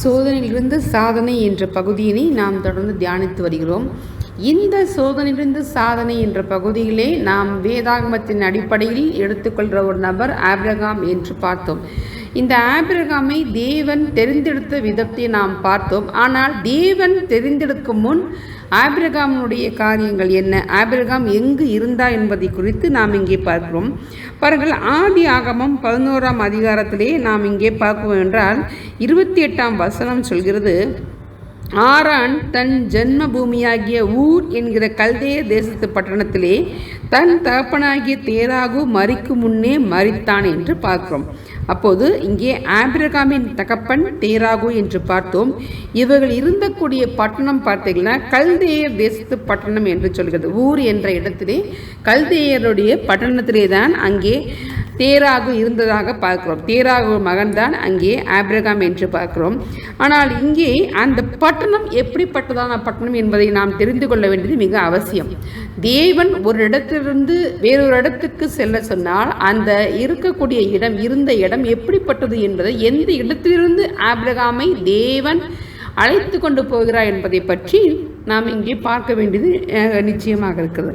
சோதனையிலிருந்து சாதனை என்ற பகுதியினை நாம் தொடர்ந்து தியானித்து வருகிறோம். இந்த சோதனையிலிருந்து சாதனை என்ற பகுதியிலே நாம் வேதாகமத்தின் அடிப்படையில் எடுத்துக்கொள்கிற ஒரு நபர் ஆப்ரகாம் என்று பார்த்தோம். இந்த ஆபிரகாமை தேவன் தெரிந்தெடுத்த விதத்தை நாம் பார்த்தோம். ஆனால் தேவன் தெரிந்தெடுக்கும் முன் ஆபிரகாமனுடைய காரியங்கள் என்ன? ஆபிரகாம் எங்கு இருந்தா என்பதை குறித்து நாம் இங்கே பார்க்கிறோம். பாருங்கள் ஆதி ஆகமம் பதினோராம் அதிகாரத்திலே நாம் இங்கே பார்க்கிறோம் என்றால் இருபத்தி எட்டாம் வசனம் சொல்கிறது ஆரான் தன் ஜென்ம பூமியாகிய ஊர் என்கிற கல்தேய தேசத்து பட்டணத்திலே தன் தகப்பனாகிய தேராகு மறிக்கும் முன்னே மறித்தான் என்று பார்க்கிறோம். அப்போது இங்கே ஆபிரகாமின் தகப்பன் தேராகு என்று பார்த்தோம். இவர்கள் இருந்தக்கூடிய பட்டணம் பார்த்தீங்கன்னா கல்தேயர் தேசத்து பட்டணம் என்று சொல்கிறது. ஊர் என்ற இடத்திலே கல்தேயருடைய பட்டணத்திலே தான் அங்கே தேராகு இருந்ததாக பார்க்கிறோம். தேராகு மகன்தான் அங்கே ஆப்ரகாம் என்று பார்க்கிறோம். ஆனால் இங்கே அந்த பட்டணம் எப்படிப்பட்டதான பட்டணம் என்பதை நாம் தெரிந்து கொள்ள வேண்டியது மிக அவசியம். தேவன் ஒரு இடத்திலிருந்து வேறொரு இடத்துக்கு செல்ல சொன்னால் அந்த இருக்கக்கூடிய இடம் இருந்த இடம் எப்படிப்பட்டது என்பதை எந்த இடத்திலிருந்து ஆப்ரகாமை தேவன் அழைத்து கொண்டு போகிறார் என்பதை பற்றி நாம் இங்கே பார்க்க வேண்டியது நிச்சயமாக இருக்கிறது.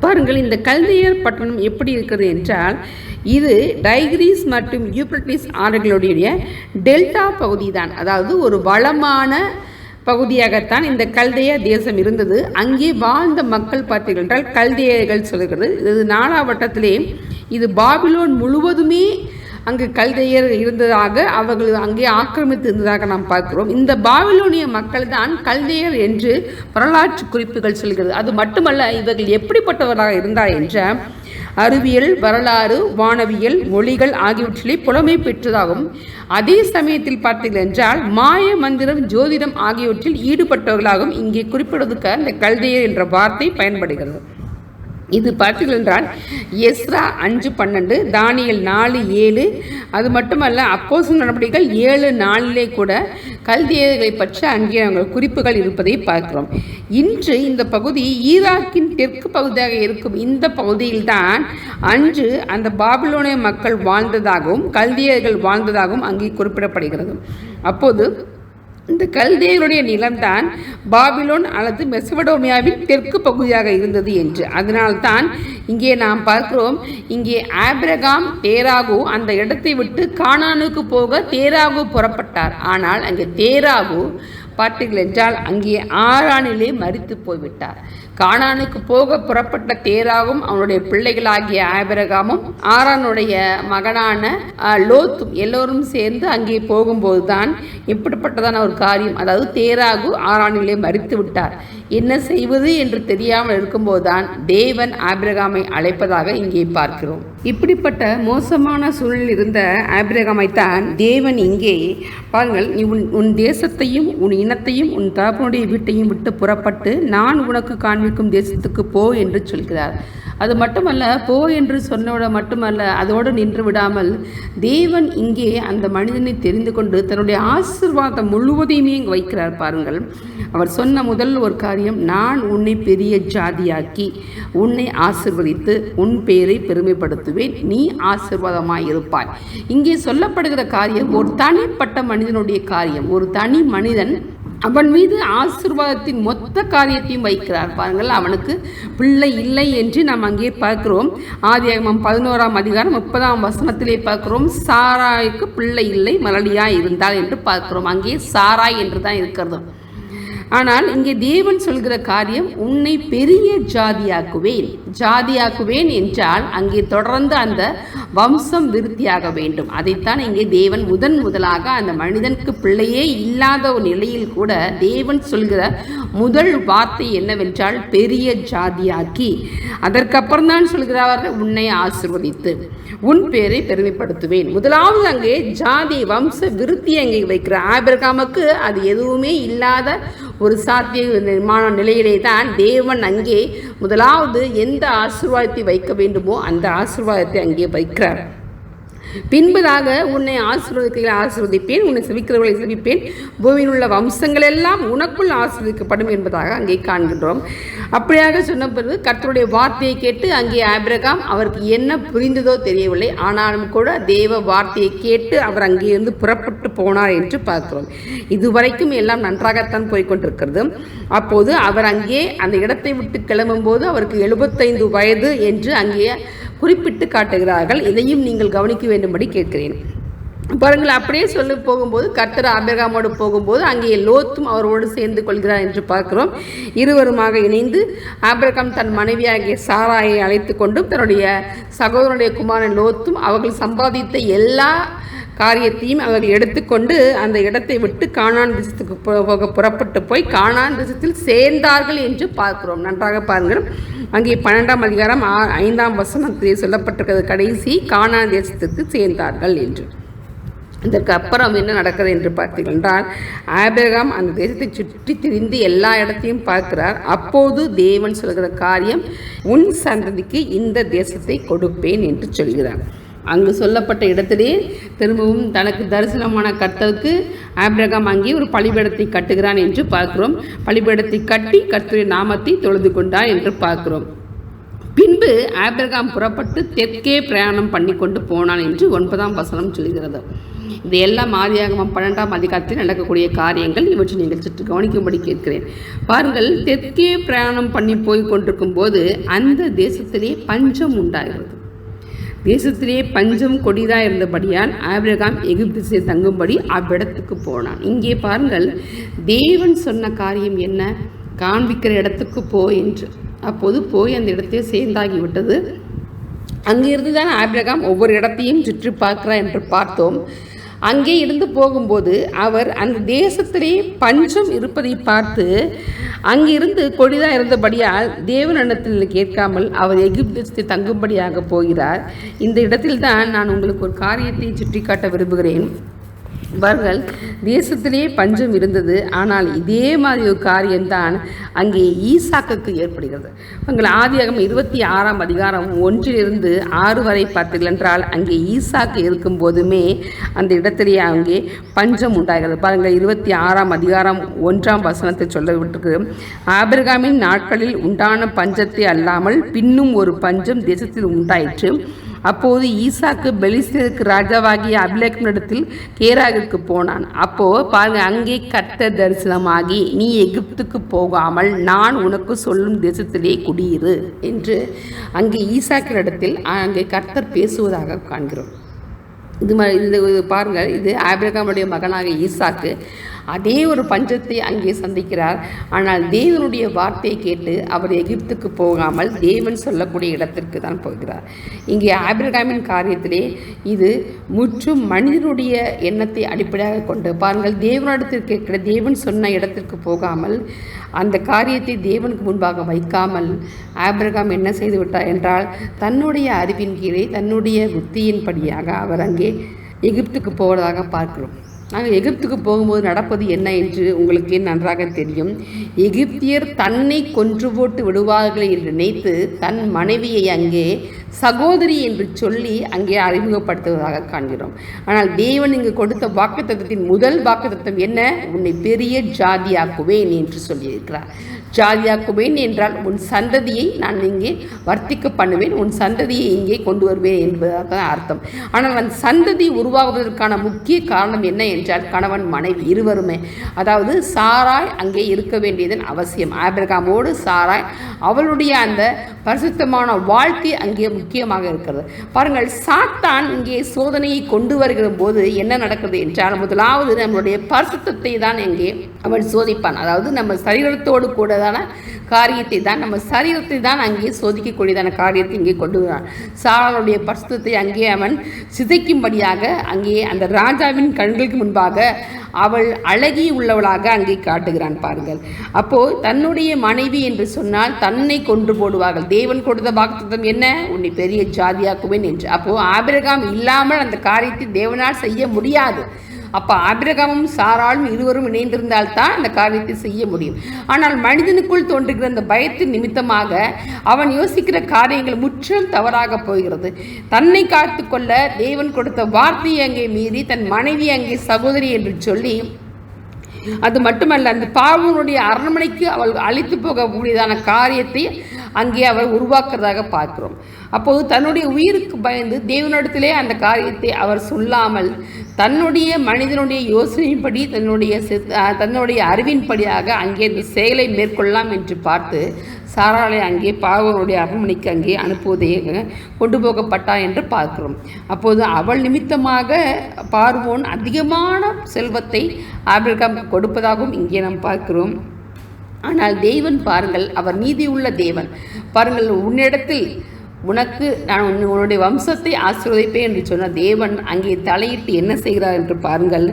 பாருங்கள் இந்த கல்தியர் பட்டணம் எப்படி இருக்கிறது என்றால் இது டைகிரிஸ் மற்றும் யூப்ரட்டிஸ் ஆறுகளுடைய டெல்டா பகுதி தான் அதாவது ஒரு வளமான பகுதியாகத்தான் இந்த கல்தைய தேசம் இருந்தது. அங்கே வாழ்ந்த மக்கள் பார்த்தீர்கள் என்றால் கல்தையர்கள் சொல்கிறது இது நாலாவட்டத்திலே இது பாபிலோன் முழுவதுமே அங்கு கல்தையர் இருந்ததாக அவர்கள் அங்கே ஆக்கிரமித்து இருந்ததாக நாம் பார்க்கிறோம். இந்த பாபிலோனிய மக்கள் தான் கல்தையர் என்று வரலாற்று குறிப்புகள் சொல்கிறது. அது மட்டுமல்ல இவர்கள் எப்படிப்பட்டவர்களாக இருந்தார் என்ற அறிவியல் வரலாறு வானவியல் மொழிகள் ஆகியவற்றிலே புலமை பெற்றதாகவும் அதே சமயத்தில் பார்த்தீர்கள் என்றால் மாய மந்திரம் ஜோதிடம் ஆகியவற்றில் ஈடுபட்டவர்களாகவும் இங்கே குறிப்பிடுவதற்கு அந்த கல்தையர் என்ற வார்த்தை பயன்படுகிறது. இது பார்த்தீர்கள் என்றால் எஸ்ரா அஞ்சு பன்னெண்டு தானியல் நாலு ஏழு. அது மட்டுமல்ல அப்போஸ் நடவடிக்கைகள் ஏழு நாளிலே கூட கல்தியர்களை பற்றி அங்கே நாங்கள் குறிப்புகள் இருப்பதை பார்க்கிறோம். இன்று இந்த பகுதி ஈராக்கின் தெற்கு பகுதியாக இருக்கும் இந்த பகுதியில்தான் அன்று அந்த பாபிலோனிய மக்கள் வாழ்ந்ததாகவும் கல்தியர்கள் வாழ்ந்ததாகவும் அங்கே குறிப்பிடப்படுகிறது. அப்போது இந்த கல்தேயருடைய நிலம்தான் பாபிலோன் அல்லது மெசபடோமியாவின் தெற்கு பகுதியாக இருந்தது என்று. அதனால்தான் இங்கே நாம் பார்க்கிறோம் இங்கே ஆப்ரகாம் தேராகு அந்த இடத்தை விட்டு கானானுக்கு போக தேராகு புறப்பட்டார். ஆனால் அங்கே தேராகு பார்த்தீர்கள் என்றால் அங்கே ஆறானிலே மறித்து போய்விட்டார். கானானுக்கு போக புறப்பட்ட தேராவும் அவனுடைய பிள்ளைகளாகிய ஆபிரகாமும் ஆரானுடைய மகனான லோத்தும் எல்லோரும் சேர்ந்து அங்கே போகும்போது தான் இப்படிப்பட்டதான ஒரு காரியம். அதாவது தேராகு ஆரானிலே மறித்து விட்டார். என்ன செய்வது என்று தெரியாமல் இருக்கும்போதுதான் தேவன் ஆபிரகாமை அழைப்பதாக இங்கே பார்க்கிறோம். இப்படிப்பட்ட மோசமான சூழலில் இருந்த ஆபிரகாமைத்தான் தேவன் இங்கே பாருங்கள் நீ உன் உன் தேசத்தையும் உன் இனத்தையும் உன் தகப்பனுடைய வீட்டையும் விட்டு புறப்பட்டு நான் உனக்கு இருக்கும் தேசத்துக்கு போ என்று சொல்கிறார். அது மட்டுமல்ல போ என்று சொன்னோட மட்டுமல்ல அதோடு நின்று விடாமல் தேவன் இங்கே அந்த மனிதனை தெரிந்து கொண்டு தன்னுடைய ஆசீர்வாதம் முழுவதையுமே இங்கு வைக்கிறார் பாருங்கள். அவர் சொன்ன முதல் ஒரு காரியம் நான் உன்னை பெரிய ஜாதியாக்கி உன்னை ஆசிர்வதித்து உன் பெயரை பெருமைப்படுத்துவேன் நீ ஆசிர்வாதமாக இருப்பாய். இங்கே சொல்லப்படுகிற காரியம் ஒரு தனிப்பட்ட மனிதனுடைய காரியம் ஒரு தனி மனிதன் அவன் மீது ஆசீர்வாதத்தின் மொத்த காரியத்தையும் வைக்கிறார். பாருங்கள் அவனுக்கு பிள்ளை இல்லை என்று நாம் அங்கே பார்க்கிறோம். ஆதியாகமம் பதினோராம் அதிகாரம் முப்பதாம் வசனத்திலே பார்க்கிறோம். சாராய்க்கு பிள்ளை இல்லை மலடியாய் இருந்தாள் என்று பார்க்கிறோம். அங்கே சாராய் என்று தான் இருக்கிறது. ஆனால் இங்கே தேவன் சொல்கிற காரியம் உன்னை பெரிய ஜாதியாக்குவேன். ஜாதியாக்குவேன் என்றால் அங்கே தொடர்ந்து அந்த வம்சம் விருத்தியாக வேண்டும். அதைத்தான் இங்கே தேவன் முதன் முதலாக அந்த மனிதனுக்கு பிள்ளையே இல்லாத ஒரு நிலையில் கூட தேவன் சொல்கிற முதல் வார்த்தை என்னவென்றால் பெரிய ஜாதியாக்கி. அதற்கப்புறம் தான் சொல்கிறார் உன்னை ஆசிர்வதித்து உன் பேரை பெருமைப்படுத்துவேன். முதலாவது அங்கே ஜாதி வம்ச விருத்தி அங்கே வைக்கிற ஆபிரகாமுக்கு அது எதுவுமே இல்லாத ஒரு சாத்திய நிர்மாண நிலையிலே தான் தேவன் அங்கே முதலாவது எந்த ஆசீர்வாதத்தை வைக்க வேண்டுமோ அந்த ஆசீர்வாதத்தை அங்கே வைக்கிறார். பின்பதாக உன்னை ஆசீர்வதிக்கிறதை ஆசீர்வதிப்பேன் உன்னை செவிக்கிறவர்களை செவிப்பேன் பூமியில் உள்ள வம்சங்கள் எல்லாம் உனக்குள் ஆசிர்வதிக்கப்படும் என்பதாக அங்கே காண்கின்றோம். அப்படியாக சொன்ன பிறகு கர்த்தருடைய வார்த்தையை கேட்டு அங்கே ஆபிரகாம் அவருக்கு என்ன புரிந்ததோ தெரியவில்லை. ஆனாலும் கூட தேவ வார்த்தையை கேட்டு அவர் அங்கேயிருந்து புறப்பட்டு போனார் என்று பார்க்கிறோம். இதுவரைக்கும் எல்லாம் நன்றாகத்தான் போய்கொண்டிருக்கிறது அப்போது அவர் அங்கே அந்த இடத்தை விட்டு கிளம்பும்போது அவருக்கு எழுபத்தைந்து வயது என்று அங்கே குறிப்பிட்டு காட்டுகிறார்கள். இதையும் நீங்கள் கவனிக்க வேண்டும்படி கேட்கிறேன். பாருங்கள் அப்படியே சொல்லி போகும்போது கர்த்தர் அபிரகாமோடு போகும்போது அங்கே லோத்தும் அவரோடு சேர்ந்து கொள்கிறார் என்று பார்க்கிறோம். இருவருமாக இணைந்து ஆபிரகாம் தன் மனைவியாகிய சாராயை அழைத்து கொண்டும் தன்னுடைய சகோதரனுடைய குமாரன் லோத்தும் அவர்கள் சம்பாதித்த எல்லா காரியத்தையும் அவர்கள் எடுத்துக்கொண்டு அந்த இடத்தை விட்டு காணான் தேசத்துக்கு போ- போக புறப்பட்டு போய் காணான் தேசத்தில் சேர்ந்தார்கள் என்று பார்க்கிறோம். நன்றாக பாருங்கள். அங்கே பன்னெண்டாம் அதிகாரம் ஆ- ஐந்தாம் வசனத்தில் சொல்லப்பட்டிருக்கிறது. கடைசி காணான் தேசத்துக்கு சேர்ந்தார்கள் என்று. இதற்கு அப்புறம் என்ன நடக்குது என்று பார்த்தீர்கள் ஆபிரகாம் அந்த தேசத்தை சுற்றி திரிந்து எல்லா இடத்தையும் பார்க்கிறார். அப்போது தேவன் சொல்கிற காரியம் உன் சந்ததிக்கு இந்த தேசத்தை கொடுப்பேன் என்று சொல்கிறார். அங்கு சொல்லப்பட்ட இடத்திலே திரும்பவும் தனக்கு தரிசனமான கர்த்தருக்கு ஆப்ரகாம் அங்கே ஒரு பலிபீடத்தை கட்டுகிறான் என்று பார்க்கிறோம். பலிபீடத்தை கட்டி கர்த்தருடைய நாமத்தை தொழுது கொண்டார் என்று பார்க்கிறோம். பின்பு ஆபிரகாம் புறப்பட்டு தெற்கே பிரயாணம் பண்ணி கொண்டு போனான் என்று ஒன்பதாம் வசனம் சொல்கிறது. இது எல்லாம் ஆதியாகமம் பன்னெண்டாம் அதிகாரத்தில் நடக்கக்கூடிய காரியங்கள் இவற்றை நீங்கள் சற்று கவனிக்கும்படி கேட்கிறேன். பாருங்கள் தெற்கே பிரயாணம் பண்ணி போய் கொண்டிருக்கும் போது அந்த தேசத்திலே பஞ்சம் உண்டாகிறது. தேசத்திலே பஞ்சம் கொடிதாக இருந்தபடியால் ஆபிரகாம் எகிப்திசை தங்கும்படி அவ்விடத்துக்கு போனான். இங்கே பாருங்கள் தேவன் சொன்ன காரியம் என்ன? காண்பிக்கிற இடத்துக்கு போ என்று. அப்போது போய் அந்த இடத்தை சேர்ந்தாகி விட்டது. அங்கிருந்து தான் ஆபிரகாம் ஒவ்வொரு இடத்தையும் சுற்றி பார்க்கிறார் என்று பார்த்தோம். அங்கே இருந்து போகும்போது அவர் அந்த தேசத்திலே பஞ்சம் இருப்பதை பார்த்து அங்கிருந்து கொடிதாக இருந்தபடியால் தேவனிடத்தில் கேட்காமல் அவர் எகிப்து தங்கும்படியாக போகிறார். இந்த இடத்தில் தான் நான் உங்களுக்கு ஒரு காரியத்தை சுட்டிக்காட்ட விரும்புகிறேன். இவர்கள் தேசத்திலே பஞ்சம் இருந்தது. ஆனால் இதே மாதிரி ஒரு காரியம்தான் அங்கே ஈசாக்குக்கு ஏற்படுகிறது. உங்கள் ஆதியாகம் இருபத்தி ஆறாம் அதிகாரம் ஒன்றிலிருந்து ஆறு வரை பார்த்தீர்கள் என்றால் அங்கே ஈசாக்கு இருக்கும் போதுமே அந்த இடத்திலே அங்கே பஞ்சம் உண்டாகிறது. பாருங்கள் இருபத்தி ஆறாம் அதிகாரம் ஒன்றாம் வசனத்தை சொல்லப்பட்டிருக்கு. ஆபிரகாமின் நாட்களில் உண்டான பஞ்சத்தை அல்லாமல் பின்னும் ஒரு பஞ்சம் தேசத்தில் உண்டாயிற்று. அப்போது ஈசாக்கு பெலிஸ்தருக்கு ராஜாவாகிய அபிலேக்கனிடத்தில் கேராகிற்கு போனான். அப்போ பாருங்க அங்கே கர்த்தர் தரிசனமாகி நீ எகிப்துக்கு போகாமல் நான் உனக்கு சொல்லும் தேசத்திலே குடியிரு என்று அங்கே ஈசாக்கினிடத்தில் அங்கே கர்த்தர் பேசுவதாக காண்கிறோம். இது மாதிரி இந்த பாருங்கள் இது ஆபிரகாமுடைய மகனாக ஈசாக்கு அதே ஒரு பஞ்சத்தை அங்கே சந்திக்கிறார். ஆனால் தேவனுடைய வார்த்தையை கேட்டு அவர் எகிப்துக்கு போகாமல் தேவன் சொல்லக்கூடிய இடத்திற்கு தான் போகிறார். இங்கே ஆபிரகாமின் காரியத்திலே இது முற்றும் மனிதனுடைய எண்ணத்தை அடிப்படையாக கொண்டு பாருங்கள் தேவனிடத்திற்கு கேட்கிற தேவன் சொன்ன இடத்திற்கு போகாமல் அந்த காரியத்தை தேவனுக்கு முன்பாக வைக்காமல் ஆபிரகாம் என்ன செய்து விட்டார் என்றால் தன்னுடைய அறிவின் கீழே தன்னுடைய புத்தியின்படியாக அவர் அங்கே எகிப்துக்கு போவதாக பார்க்கிறோம். நாங்கள் எகிப்துக்கு போகும்போது நடப்பது என்ன என்று உங்களுக்கு நன்றாக தெரியும். எகிப்தியர் தன்னை கொன்று போட்டு விடுவார்கள் என்று நினைத்து தன் மனைவியை அங்கே சகோதரி என்று சொல்லி அங்கே அறிமுகப்படுத்துவதாக காண்கிறோம். ஆனால் தேவன் இங்கு கொடுத்த வாக்குத்தத்தின் முதல் வாக்குத்தத்தம் என்ன? உன்னை பெரிய ஜாதியாக்குவேன் என்று சொல்லியிருக்கிறார். ஜாதியாக்குவேன் என்றால் உன் சந்ததியை நான் இங்கே வர்த்திக்க பண்ணுவேன் உன் சந்ததியை இங்கே கொண்டு வருவேன் என்பதாக தான் அர்த்தம். ஆனால் அந்த சந்ததி உருவாகுவதற்கான முக்கிய காரணம் என்ன என்றால் கணவன் மனைவி இருவருமே. அதாவது சாராய் அங்கே இருக்க வேண்டியதன் அவசியம். ஆபிரகாமோடு சாராய் அவளுடைய அந்த பரிசுத்தமான வாழ்க்கை அங்கே முக்கியமாக இருக்கிறது. பாருங்கள் சாத்தான் இங்கே சோதனையை கொண்டு வருகிற போது என்ன நடக்குது என்றால் முதலாவது நம்மளுடைய பரிசுத்தத்தை தான் இங்கே அவன் சோதிப்பான். அதாவது நம்ம சரீரத்தோடு கூடதான காரியத்தை தான் நம்ம சரீரத்தை தான் அங்கே சோதிக்கக்கூடியதான காரியத்தை இங்கே கொண்டு வரான் சாரனுடைய பரிசுத்தத்தை அங்கே அவன் சிதைக்கும்படியாக அங்கே அந்த ராஜாவின் கண்களுக்கு முன்பாக அவள் அழகி உள்ளவளாக அங்கே காட்டுகிறான் பாருங்கள். அப்போ தன்னுடைய மனைவி என்று சொன்னால் தன்னை கொன்று போடுவார்கள். தேவன் கொடுத்த வாக்குத்தத்தம் என்ன? உன்னை பெரிய ஜாதியாக்குவேன் என்று. அப்போது ஆபிரகாம் இல்லாமல் அந்த காரியத்தை தேவனால் செய்ய முடியாது. அப்போ ஆபிரகமும் சாராலும் இருவரும் இணைந்திருந்தால்தான் அந்த காரியத்தை செய்ய முடியும். ஆனால் மனிதனுக்குள் தோன்றுகிற அந்த பயத்தின் நிமித்தமாக அவன் யோசிக்கிற காரியங்கள் முற்றிலும் தவறாக போகிறது. தன்னை காத்துக்கொள்ள தேவன் கொடுத்த வார்த்தையை அங்கே மீறி தன் மனைவி அங்கே சகோதரி என்று சொல்லி அது மட்டுமல்ல அந்த பாவனுடைய அரண்மனைக்கு அவள் அழைத்து போகக்கூடியதான காரியத்தை அங்கே அவர் உருவாக்குறதாக பார்க்கிறோம். அப்போது தன்னுடைய உயிருக்கு பயந்து தேவனிடத்திலே அந்த காரியத்தை அவர் சொல்லாமல் தன்னுடைய மனிதனுடைய யோசனையின்படி தன்னுடைய தன்னுடைய அறிவின்படியாக அங்கே இந்த செயலை மேற்கொள்ளலாம் என்று பார்த்து சாராளை அங்கே பார்வனுடைய அரண்மனைக்கு அங்கே அனுப்புவதை கொண்டு போகப்பட்டார் என்று பார்க்கிறோம். அப்போது அவள் நிமித்தமாக பார்வோன் அதிகமான செல்வத்தை ஆபிரகாம் கொடுப்பதாகவும் இங்கே நாம் பார்க்கிறோம். ஆனால் தேவன் பாருங்கள் அவர் நீதியுள்ள தேவன். பாருங்கள் உன்னிடத்தில் உனக்கு நான் உன்னுடைய வம்சத்தை ஆசிர்வதிப்பேன் என்று சொன்ன தேவன் அங்கே தலையிட்டு என்ன செய்கிறார் என்று பாருங்கள்.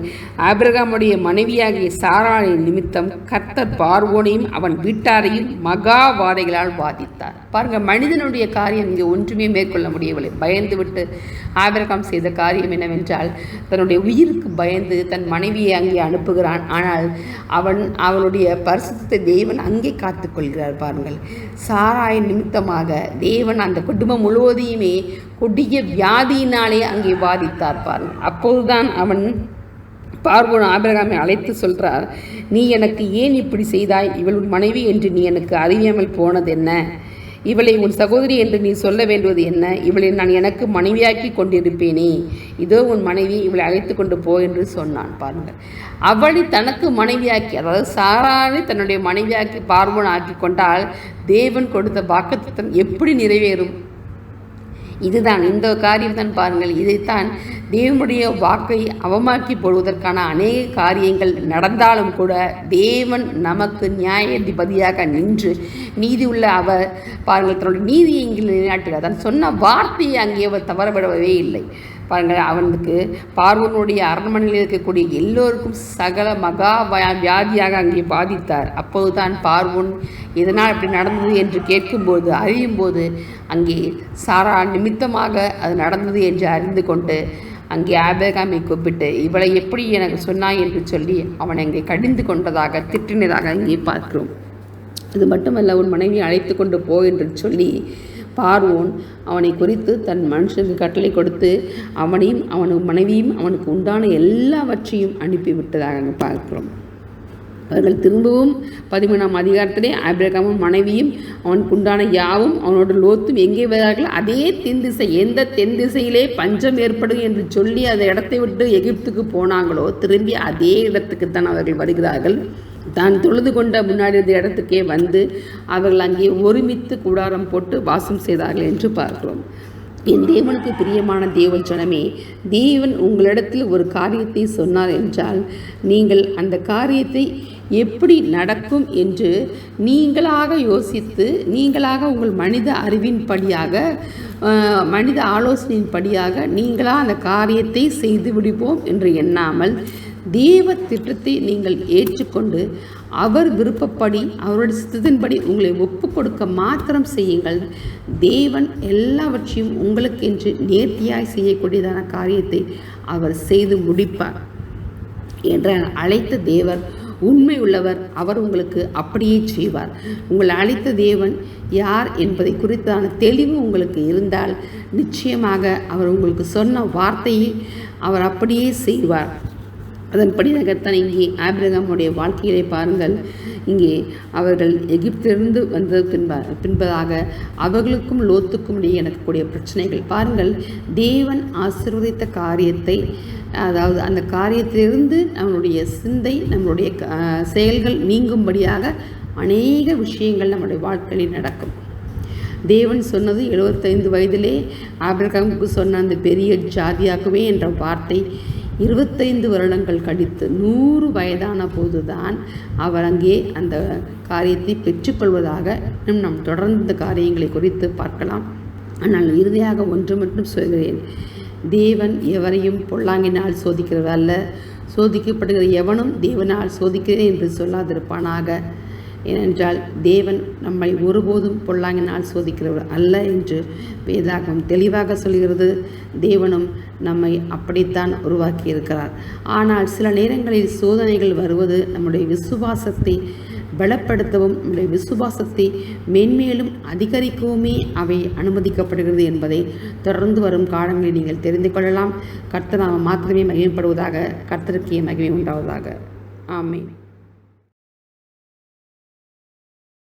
ஆபிரகாமுடைய மனைவியாகிய சாராளின் நிமித்தம் கர்த்தர் பார்வோனையும் அவன் வீட்டாரையும் மகா வாதைகளால் பாதித்தார் பாருங்கள் மனிதனுடைய காரியம் இங்கே ஒன்றுமே மேற்கொள்ள முடியவில்லை. பயந்துவிட்டு ஆபிரகாம் செய்த காரியம் என்னவென்றால் தன்னுடைய உயிருக்கு பயந்து தன் மனைவியை அங்கே அனுப்புகிறான். ஆனால் அவன் அவனுடைய பரிசுத்த தேவன் அங்கே காத்துக்கொள்கிறார் பாருங்கள். சாராயின் நிமித்தமாக தேவன் அந்த குடும்பம் முழுவதையுமே கொடிய வியாதியினாலே அங்கே பாதித்தார் பாருங்கள் அப்போதுதான் அவன் பார்வோன் ஆபிரகாமை அழைத்து சொல்கிறார் நீ எனக்கு ஏன் இப்படி செய்தாய்? இவள் உன் மனைவி என்று நீ எனக்கு அறியாமல் போனது என்ன? இவளை உன் சகோதரி என்று நீ சொல்ல வேண்டுவது என்ன? இவளை நான் எனக்கு மனைவியாக்கி கொண்டிருப்பேனே. இதோ உன் மனைவி இவளை அழைத்து கொண்டு போ என்று சொன்னான் பாருங்கள் அவளை தனக்கு மனைவியாக்கி அதாவது சாரானை தன்னுடைய மனைவியாக்கி பார்வோன் ஆக்கி கொண்டால் தேவன் கொடுத்த வாக்குத்தத்தம் எப்படி நிறைவேறும்? இதுதான். இந்த காரியம் தான் பாருங்கள். இதைத்தான் தேவனுடைய வாக்கை அவமாக்கி போடுவதற்கான அநேக காரியங்கள் நடந்தாலும் கூட தேவன் நமக்கு நியாயாதிபதியாக நின்று நீதி உள்ள அவர் பாருங்கள் தன்னுடைய நீதியை இங்கே நிலைநாட்டுகிறார். தான் சொன்ன வார்த்தையை அங்கே அவர் தவறவிடவே இல்லை. பாருங்கள் அவனுக்கு பார்வனுடைய அரண்மனையில் இருக்கக்கூடிய எல்லோருக்கும் சகல மகா வியாதியாக அங்கே பாதித்தார். அப்போதுதான் பார்வன் இதனால் இப்படி நடந்தது என்று கேட்கும்போது அறியும்போது அங்கே சாரா நிமித்தமாக அது நடந்தது என்று அறிந்து கொண்டு அங்கே ஆபேகாமை கூப்பிட்டு இவளை எப்படி எனக்கு சொன்னாய்? என்று சொல்லி அவனை அங்கே கடிந்து கொண்டதாக திட்டினதாக இங்கே பார்க்கிறோம். இது மட்டுமல்ல உன் மனைவி அழைத்து கொண்டு போ என்று சொல்லி பார்வோன். அவனை குறித்து தன் மனுஷனுக்கு கட்டளை கொடுத்து அவனையும் அவனுக்கு மனைவியும் அவனுக்கு உண்டான எல்லாவற்றையும் அனுப்பிவிட்டதாக நாங்கள் பார்க்கிறோம். அவர்கள் திரும்பவும் பதிமூணாம் அதிகாரத்திலே ஆபிரகாமும் மனைவியும் அவனுக்கு உண்டான யாவும் அவனோட லோத்தும் எங்கே வருகிறார்கள் அதே தென் திசை எந்த தென் திசையிலே பஞ்சம் ஏற்படும் என்று சொல்லி அந்த இடத்தை விட்டு எகிப்துக்கு போனாங்களோ திரும்பி அதே இடத்துக்கு தான் அவர்கள் வருகிறார்கள். தான் தொழுது கொண்ட முன்னாடி இருந்த இடத்துக்கே வந்து அவர்கள் அங்கே ஒருமித்து கூடாரம் போட்டு வாசம் செய்தார்கள் என்று பார்க்கிறோம். என் தேவனுக்கு பிரியமான தேவன் ஜனமே தேவன் உங்களிடத்தில் ஒரு காரியத்தை சொன்னார் என்றால் நீங்கள் அந்த காரியத்தை எப்படி நடக்கும் என்று நீங்களாக யோசித்து நீங்களாக உங்கள் மனித அறிவின்படியாக படியாக மனித ஆலோசனையின்படியாக நீங்களாக அந்த காரியத்தை செய்து விடுவோம் என்று எண்ணாமல் தேவ திட்டத்தை நீங்கள் ஏற்றுக்கொண்டு அவர் விருப்பப்படி அவருடைய சித்தத்தின்படி உங்களை ஒப்பு கொடுக்க மாத்திரம் செய்யுங்கள். தேவன் எல்லாவற்றையும் உங்களுக்கென்று நேர்த்தியாய் செய்யக்கூடியதான காரியத்தை அவர் செய்து முடிப்பார் என்ற அழைத்த தேவர் உண்மை உள்ளவர் அவர் உங்களுக்கு அப்படியே செய்வார். உங்களை அழைத்த தேவன் யார் என்பதை குறித்தான தெளிவு உங்களுக்கு இருந்தால் நிச்சயமாக அவர் உங்களுக்கு சொன்ன வார்த்தையை அவர் அப்படியே செய்வார். அதன்படியாகத்தான் இங்கே ஆபிரகாமுடைய வாழ்க்கையை பாருங்கள். இங்கே அவர்கள் எகிப்திலிருந்து வந்த பின்ப பின்பதாக அவர்களுக்கும் லோத்துக்கும் இடையே எனக்கக்கூடிய பிரச்சனைகள். பாருங்கள் தேவன் ஆசீர்வதித்த காரியத்தை அதாவது அந்த காரியத்திலிருந்து நம்மளுடைய சிந்தை நம்மளுடைய செயல்கள் நீங்கும்படியாக அநேக விஷயங்கள் நம்முடைய வாழ்க்கையில் நடக்கும். தேவன் சொன்னது எழுபத்தைந்து வயதிலே ஆபிரகாமுக்கு சொன்ன அந்த பெரிய ஜாதியாக்குவே என்ற வார்த்தை இருபத்தைந்து வருடங்கள் கழித்து நூறு வயதான போதுதான் அவர் அங்கே அந்த காரியத்தை பெற்றுக்கொள்வதாக இன்னும் நாம் தொடர்ந்த காரியங்களை குறித்து பார்க்கலாம். ஆனால் இறுதியாக ஒன்று மட்டும் சொல்கிறேன். தேவன் எவரையும் பொல்லாங்கினால் சோதிக்கிறதல்ல சோதிக்கப்படுகிற எவனும் தேவனால் சோதிக்கிறேன் என்று சொல்லாதிருப்பானாக. ஏனென்றால் தேவன் நம்மை ஒருபோதும் பொல்லாங்கினால் சோதிக்கிறவர் அல்ல என்று வேதாகம் தெளிவாக சொல்கிறது. தேவனும் நம்மை அப்படித்தான் உருவாக்கி இருக்கிறார் ஆனால் சில நேரங்களில் சோதனைகள் வருவது நம்முடைய விசுவாசத்தை பலப்படுத்தவும் நம்முடைய விசுவாசத்தை மென்மேலும் அதிகரிக்கவுமே அவை அனுமதிக்கப்படுகிறது என்பதை தொடர்ந்து வரும் காலங்களில் நீங்கள் தெரிந்து கொள்ளலாம். கர்த்தர் நாம மாத்திரமே மகிமைப்படுவதாக கர்த்தருக்கே மகிமை உண்டாவதாக. ஆமை